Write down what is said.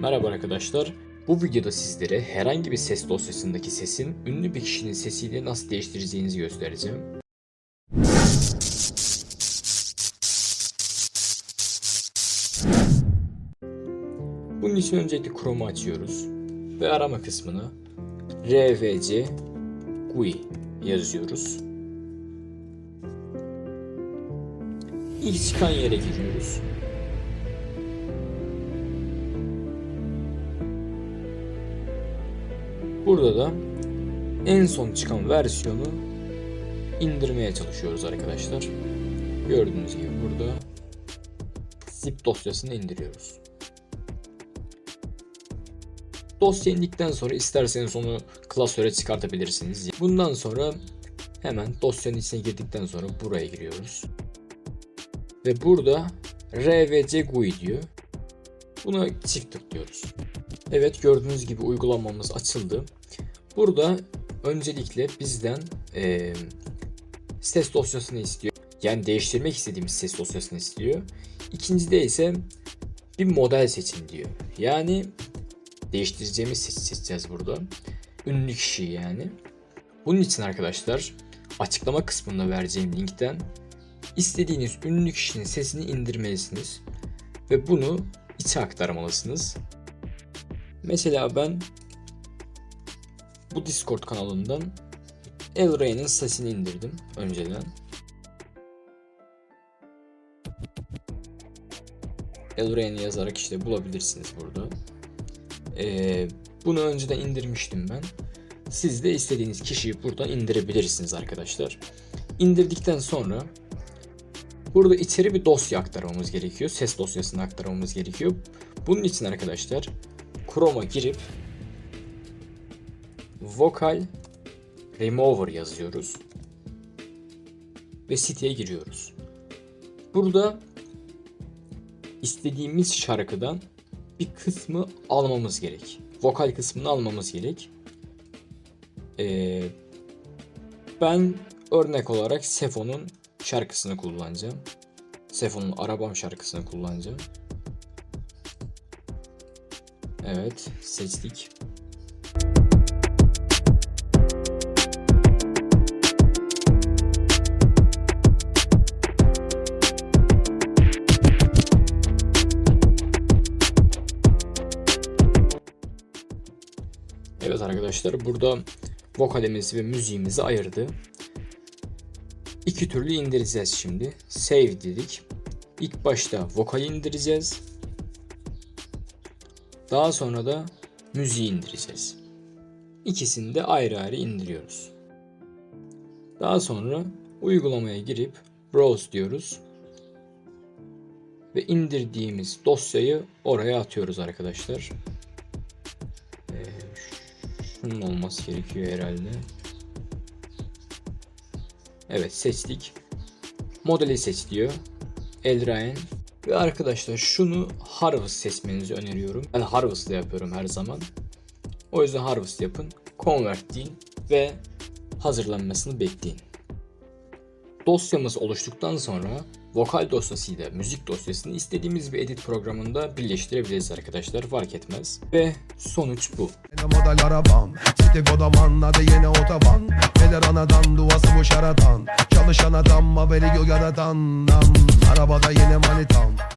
Merhaba arkadaşlar. Bu videoda sizlere herhangi bir ses dosyasındaki sesin ünlü bir kişinin sesiyle nasıl değiştireceğinizi göstereceğim. Bunun için öncelikle Chrome'u açıyoruz ve arama kısmına RVC GUI yazıyoruz. İlk çıkan yere giriyoruz. Burada da en son çıkan versiyonu indirmeye çalışıyoruz arkadaşlar. Gördüğünüz gibi burada zip dosyasını indiriyoruz. Dosya indikten sonra isterseniz onu klasöre çıkartabilirsiniz. Bundan sonra hemen dosyanın içine girdikten sonra buraya giriyoruz. Ve burada RVC GUI diyor. Buna çift tıklıyoruz. Evet gördüğünüz gibi uygulamamız açıldı. Burada öncelikle bizden eee, ses dosyasını istiyor. Yani değiştirmek istediğimiz ses dosyasını istiyor. İkincide ise bir model seçin diyor. Yani değiştireceğimiz sesi seçeceğiz burada. Ünlü kişi yani. Bunun için arkadaşlar açıklama kısmında vereceğim linkten istediğiniz ünlü kişinin sesini indirmelisiniz. Ve bunu içe aktarmalısınız. Mesela ben bu Discord kanalından El Rey'nin sesini indirdim önceden. El Rey'ni yazarak işte bulabilirsiniz burada. Ee, bunu önceden indirmiştim ben. Siz de istediğiniz kişiyi buradan indirebilirsiniz arkadaşlar. İndirdikten sonra burada içeri bir dosya aktarmamız gerekiyor. Ses dosyasını aktarmamız gerekiyor. Bunun için arkadaşlar Chrome'a girip Vocal Remover yazıyoruz. Ve siteye giriyoruz. Burada istediğimiz şarkıdan bir kısmı almamız gerek. Vokal kısmını almamız gerek. Ee, ben örnek olarak Sefo'nun şarkısını kullanacağım. Sefo'nun Arabam şarkısını kullanacağım. Evet, seçtik. Evet arkadaşlar burada vokalimizi ve müziğimizi ayırdı. İki türlü indireceğiz şimdi. Save dedik. İlk başta vokali indireceğiz. Daha sonra da müziği indireceğiz. İkisini de ayrı ayrı indiriyoruz. Daha sonra uygulamaya girip browse diyoruz. Ve indirdiğimiz dosyayı oraya atıyoruz arkadaşlar. Ee, şunun olması gerekiyor herhalde. Evet seçtik. Modeli seç diyor. Eldrain. Ve arkadaşlar şunu Harvest seçmenizi öneriyorum. Ben Harvest'la yapıyorum her zaman. O yüzden Harvest yapın. Convert deyin ve hazırlanmasını bekleyin. Dosyamız oluştuktan sonra vokal dosyasıyla müzik dosyasını istediğimiz bir edit programında birleştirebiliriz arkadaşlar fark etmez. Ve sonuç bu. Model arabam City kodaman adı yine otoban Gelir anadan duası bu şaratan Çalışan adam haberi gök yaratan Arabada yine manitam